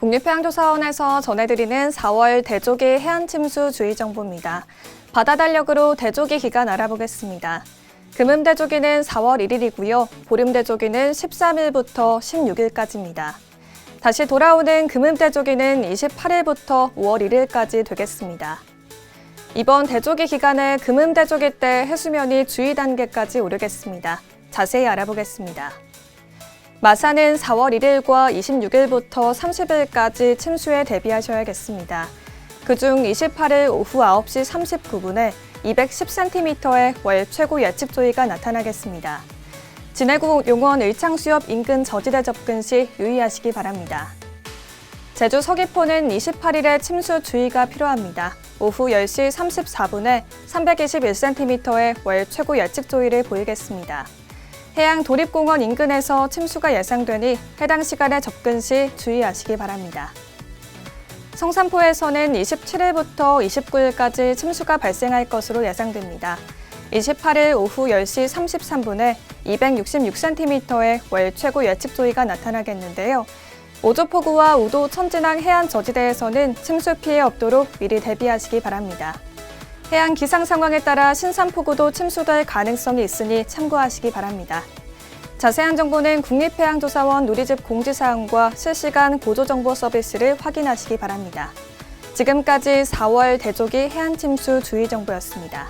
국립해양조사원에서 전해드리는 4월 대조기 해안침수 주의 정보입니다. 바다 달력으로 대조기 기간 알아보겠습니다. 금음 대조기는 4월 1일이고요. 보름 대조기는 13일부터 16일까지입니다. 다시 돌아오는 금음 대조기는 28일부터 5월 1일까지 되겠습니다. 이번 대조기 기간에 금음 대조기 때 해수면이 주의 단계까지 오르겠습니다. 자세히 알아보겠습니다. 마사는 4월 1일과 26일부터 30일까지 침수에 대비하셔야겠습니다. 그중 28일 오후 9시 39분에 210cm의 월 최고 예측 조이가 나타나겠습니다. 진해구 용원 을창수협 인근 저지대 접근 시 유의하시기 바랍니다. 제주 서귀포는 28일에 침수 주의가 필요합니다. 오후 10시 34분에 321cm의 월 최고 예측 조이를 보이겠습니다. 해양 도립공원 인근에서 침수가 예상되니 해당 시간에 접근 시 주의하시기 바랍니다. 성산포에서는 27일부터 29일까지 침수가 발생할 것으로 예상됩니다. 28일 오후 10시 33분에 266cm의 월 최고 예측 조이가 나타나겠는데요. 오조포구와 우도 천진항 해안 저지대에서는 침수 피해 없도록 미리 대비하시기 바랍니다. 해양 기상 상황에 따라 신산포구도 침수될 가능성이 있으니 참고하시기 바랍니다. 자세한 정보는 국립해양조사원 누리집 공지사항과 실시간 보조정보 서비스를 확인하시기 바랍니다. 지금까지 4월 대조기 해안침수 주의정보였습니다.